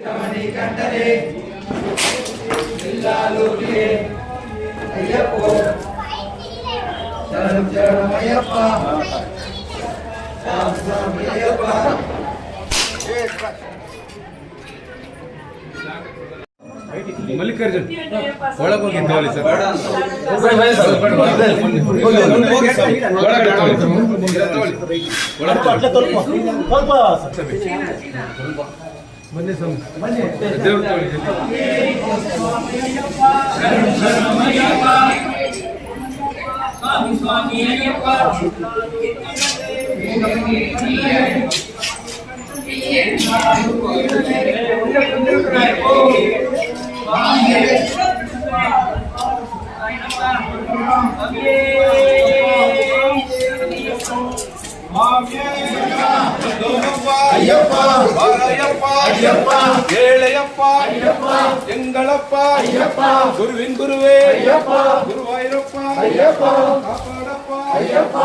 ಮಣಿ ಕಂಡರೆ ಇಲ್ಲಾಲೋಕಿಗೆ ಅಯ್ಯಪ್ಪೋ ಶರಣು ಶರಣಮಯ್ಯಪ್ಪ ಸ್ವಾಮಿ ಸ್ವಾಮಿ ಅಯ್ಯಪ್ಪ ಮಲ್ಲಿಕಾರ್ಜುನ್ ಒಳಗೆ ಹೋಗಿ ತಗೊಳ್ಳಿ ಸರ್ ಒಳಗಡೆ ತಗೊಳ್ಳಿ. ಬನ್ನಿ ಸ್ವಾಮಿ ದೇವ್ರು ತಗೊಳ್ಳಿ ಅಯ್ಯಪ್ಪ ಬಾರಯ್ಯಪ್ಪ ಅಯ್ಯಪ್ಪ ಏಳಯ್ಯಪ್ಪ ಅಯ್ಯಪ್ಪ ಎಂಗಳಪ್ಪ ಅಯ್ಯಪ್ಪ ಗುರುವಿನ್ ಗುರುವೇ ಅಯ್ಯಪ್ಪ ಗುರುವಾಯೂರಪ್ಪ ಅಯ್ಯಪ್ಪ ಕಾಪಾಡಪ್ಪ ಅಯ್ಯಪ್ಪ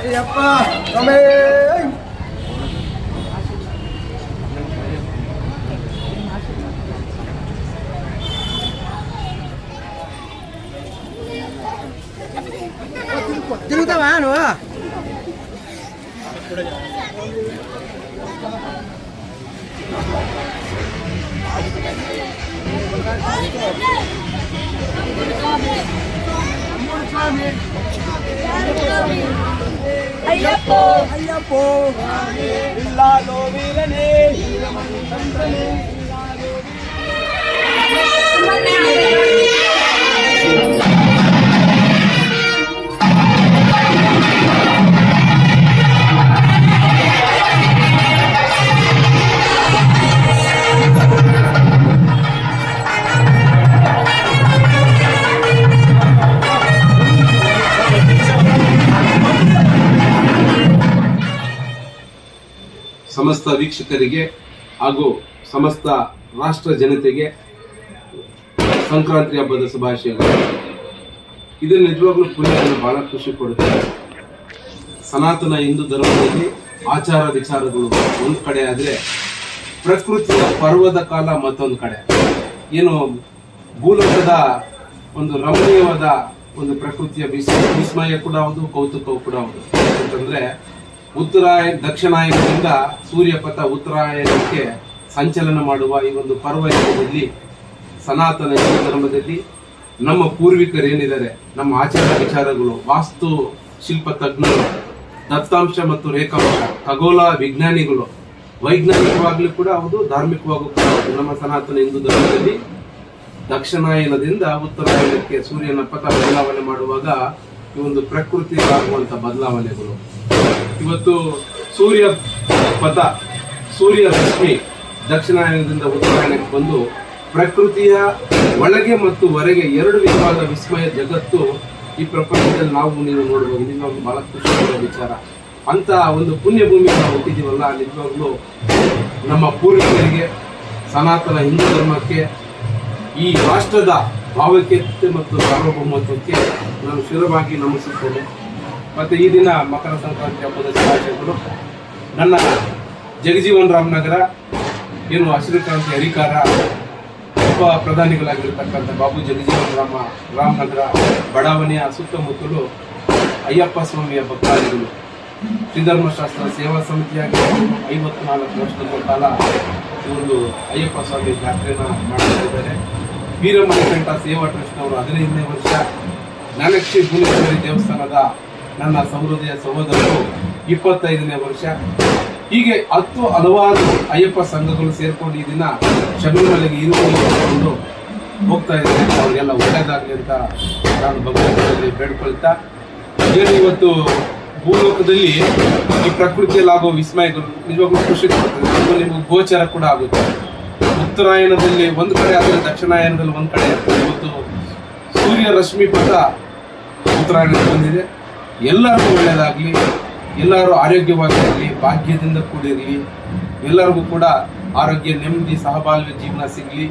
ಅಯ್ಯಪ್ಪ ರಮೇ తిరుగుతావా నువ్వు ஐயப்போ. ஐயப்போ. இல்லாதோ வீரனே. சந்திரனே ಸಮಸ್ತ ವೀಕ್ಷಕರಿಗೆ ಹಾಗೂ ಸಮಸ್ತ ರಾಷ್ಟ್ರ ಜನತೆಗೆ ಸಂಕ್ರಾಂತಿ ಹಬ್ಬದ ಶುಭಾಶಯಗಳು. ಇದು ನಿಜವಾಗ್ಲೂ ಪುಣ್ಯವನ್ನು ಬಹಳ ಖುಷಿ ಕೊಡುತ್ತೆ. ಸನಾತನ ಹಿಂದೂ ಧರ್ಮದಲ್ಲಿ ಆಚಾರ ವಿಚಾರಗಳು ಒಂದು ಕಡೆ ಆದ್ರೆ ಪ್ರಕೃತಿಯ ಪರ್ವದ ಕಾಲ ಮತ್ತೊಂದು ಕಡೆ. ಏನು ಭೂಲೋಕದ ಒಂದು ರಮಣೀಯವಾದ ಒಂದು ಪ್ರಕೃತಿಯ ವಿಸ್- ವಿಸ್ಮಯ ಕೂಡ ಹೌದು ಕೌತುಕವು ಕೂಡ ಹೌದು. ಯಾಕಂತಂದ್ರೆ ಉತ್ತರಾಯಣ, ದಕ್ಷಿಣಾಯನದಿಂದ ಸೂರ್ಯಪಥ ಉತ್ತರಾಯಣಕ್ಕೆ ಸಂಚಲನ ಮಾಡುವ ಈ ಒಂದು ಪರ್ವದಲ್ಲಿ ಸನಾತನ ಹಿಂದೂ ಧರ್ಮದಲ್ಲಿ ನಮ್ಮ ಪೂರ್ವಿಕರು ಏನಿದ್ದಾರೆ, ನಮ್ಮ ಆಚಾರ ವಿಚಾರಗಳು, ವಾಸ್ತು ಶಿಲ್ಪ ತಜ್ಞರು, ದತ್ತಾಂಶ ಮತ್ತು ರೇಖಾಂಶ, ಖಗೋಳ ವಿಜ್ಞಾನಿಗಳು, ವೈಜ್ಞಾನಿಕವಾಗಲೂ ಕೂಡ ಹೌದು, ಧಾರ್ಮಿಕವಾಗೂ ಕೂಡ ನಮ್ಮ ಸನಾತನ ಹಿಂದೂ ಧರ್ಮದಲ್ಲಿ ದಕ್ಷಿಣಾಯನದಿಂದ ಉತ್ತರಾಯಣಕ್ಕೆ ಸೂರ್ಯನ ಪಥ ಬದಲಾವಣೆ ಮಾಡುವಾಗ ಈ ಒಂದು ಪ್ರಕೃತಿ ಆಗುವಂಥ ಬದಲಾವಣೆಗಳು. ಇವತ್ತು ಸೂರ್ಯ ಪಥ, ಸೂರ್ಯ ರಶ್ಮಿ ದಕ್ಷಿಣಾಯನದಿಂದ ಉತ್ತರಾಯಣಕ್ಕೆ ಬಂದು ಪ್ರಕೃತಿಯ ಒಳಗೆ ಮತ್ತು ಹೊರಗೆ ಎರಡು ವಿಧವಾದ ವಿಸ್ಮಯ ಜಗತ್ತು ಈ ಪ್ರಪಂಚದಲ್ಲಿ ನಾವು ನೀವು ನೋಡಬಹುದು ನಿಜವಾಗ್ಲೂ ಬಹಳ ಖುಷಿಯಾದ ವಿಚಾರ. ಅಂತ ಒಂದು ಪುಣ್ಯಭೂಮಿ ನಾವು ಹುಟ್ಟಿದೀವಲ್ಲ, ನಿಜವಾಗ್ಲೂ ನಮ್ಮ ಪೂರ್ವಿಕರಿಗೆ, ಸನಾತನ ಹಿಂದೂ ಧರ್ಮಕ್ಕೆ, ಈ ರಾಷ್ಟ್ರದ ಭಾವೈಕ್ಯತೆ ಮತ್ತು ಸಾರ್ವಭೌಮತ್ವಕ್ಕೆ ನಾನು ಶಿರವಾಗಿ ನಮಿಸುತ್ತೇನೆ. ಮತ್ತೆ ಈ ದಿನ ಮಕರ ಸಂಕ್ರಾಂತಿ ಹಬ್ಬದ ಶುಭಾಶಯಗಳು. ನನ್ನ ಜಗಜೀವನ್ ರಾಮನಗರ, ಏನು ಹಸಿರು ಕ್ರಾಂತಿ ಅಧಿಕಾರ ಉಪ ಪ್ರಧಾನಿಗಳಾಗಿರ್ತಕ್ಕಂಥ ಬಾಬು ಜಗಜೀವನ್ ರಾಮ, ರಾಮನಗರ, ಬಡಾವಣೆಯ ಸುತ್ತಮುತ್ತಲು ಅಯ್ಯಪ್ಪ ಸ್ವಾಮಿಯ ಭಕ್ತಾದಿಗಳು ಶ್ರೀಧರ್ಮಶಾಸ್ತ್ರ ಸೇವಾ ಸಮಿತಿಯಾಗಿ ಐವತ್ನಾಲ್ಕು ವರ್ಷದ ಕಾಲ ಒಂದು ಅಯ್ಯಪ್ಪ ಸ್ವಾಮಿ ಜಾತ್ರೆಯನ್ನು ಮಾಡ್ತಾ ಇದ್ದಾರೆ ವೀರಮಣಿಕಂಠ ಸೇವಾ ಟ್ರಸ್ಟ್ನವರು ಹದಿನೈದನೇ ವರ್ಷ ಜ್ಞಾನಕ್ಷಿ ಭುವನೇಶ್ವರಿ ದೇವಸ್ಥಾನದ ನನ್ನ ಸಹೃದಯ ಸಹೋದರರು ಇಪ್ಪತ್ತೈದನೇ ವರ್ಷ. ಹೀಗೆ ಹತ್ತು ಹಲವಾರು ಅಯ್ಯಪ್ಪ ಸಂಘಗಳು ಸೇರಿಕೊಂಡು ಈ ದಿನ ಶಬರಿಮಲೆಗೆ ಇರುಕೊಂಡು ಹೋಗ್ತಾ ಇದ್ದಾರೆ. ಅವರಿಗೆಲ್ಲ ಒಳ್ಳೆಯದಾಗಲಿ ಅಂತ ನಾನು ಭಗವಂತನಲ್ಲಿ ಬೇಡ್ಕೊಳ್ತಾ, ಏನು ಇವತ್ತು ಭೂಲೋಕದಲ್ಲಿ ಈ ಪ್ರಕೃತಿಯಲ್ಲಿ ಆಗೋ ವಿಸ್ಮಯಗಳು ನಿಜವಾಗ್ಲೂ ಖುಷಿ ಕೊಡ್ತದೆ. ನಿಮಗೆ ಗೋಚರ ಕೂಡ ಆಗುತ್ತೆ. ಉತ್ತರಾಯಣದಲ್ಲಿ ಒಂದು ಕಡೆ ಆದರೆ ದಕ್ಷಿಣಾಯನದಲ್ಲಿ ಒಂದು ಕಡೆ ಇವತ್ತು ಸೂರ್ಯ ರಶ್ಮಿ ಪಥ ಉತ್ತರಾಯಣಕ್ಕೆ ಬಂದಿದೆ. ಎಲ್ಲರಿಗೂ ಒಳ್ಳೆಯದಾಗಲಿ, ಎಲ್ಲರೂ ಆರೋಗ್ಯವಾಗಿರಲಿ, ಭಾಗ್ಯದಿಂದ ಕೂಡಿರಲಿ, ಎಲ್ಲರಿಗೂ ಕೂಡ ಆರೋಗ್ಯ, ನೆಮ್ಮದಿ, ಸಹಬಾಳ್ವೆ ಜೀವನ ಸಿಗಲಿ.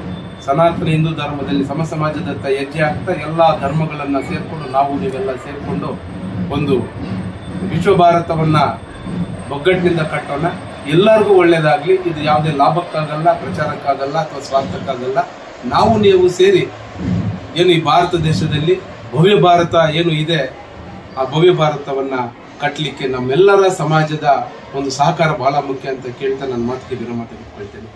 ಸನಾತನ ಹಿಂದೂ ಧರ್ಮದಲ್ಲಿ ಸಮ ಸಮಾಜದತ್ತ ಹೆಜ್ಜೆ ಆಗ್ತಾ ಎಲ್ಲ ಧರ್ಮಗಳನ್ನು ಸೇರಿಕೊಂಡು ನಾವು ನೀವೆಲ್ಲ ಸೇರಿಕೊಂಡು ಒಂದು ವಿಶ್ವ ಭಾರತವನ್ನು ಒಗ್ಗಟ್ಟಿನಿಂದ ಕಟ್ಟೋಣ. ಎಲ್ಲರಿಗೂ ಒಳ್ಳೆಯದಾಗಲಿ. ಇದು ಯಾವುದೇ ಲಾಭಕ್ಕಾಗಲ್ಲ, ಪ್ರಚಾರಕ್ಕಾಗಲ್ಲ ಅಥವಾ ಸ್ವಾರ್ಥಕ್ಕಾಗಲ್ಲ. ನಾವು, ನೀವು ಸೇರಿ ಏನು ಈ ಭಾರತ ದೇಶದಲ್ಲಿ ಭವ್ಯ ಭಾರತ ಏನು ಇದೆ ಆ ಭವ್ಯ ಭಾರತವನ್ನ ಕಟ್ಟಲಿಕ್ಕೆ ನಮ್ಮೆಲ್ಲರ ಸಮಾಜದ ಒಂದು ಸಹಕಾರ ಬಹಳ ಮುಖ್ಯ ಅಂತ ಕೇಳ್ತಾ ನನ್ನ ಮಾತಿಗೆ ವಿರಾಮ ತೆಗೆದುಕೊಳ್ತೇನೆ.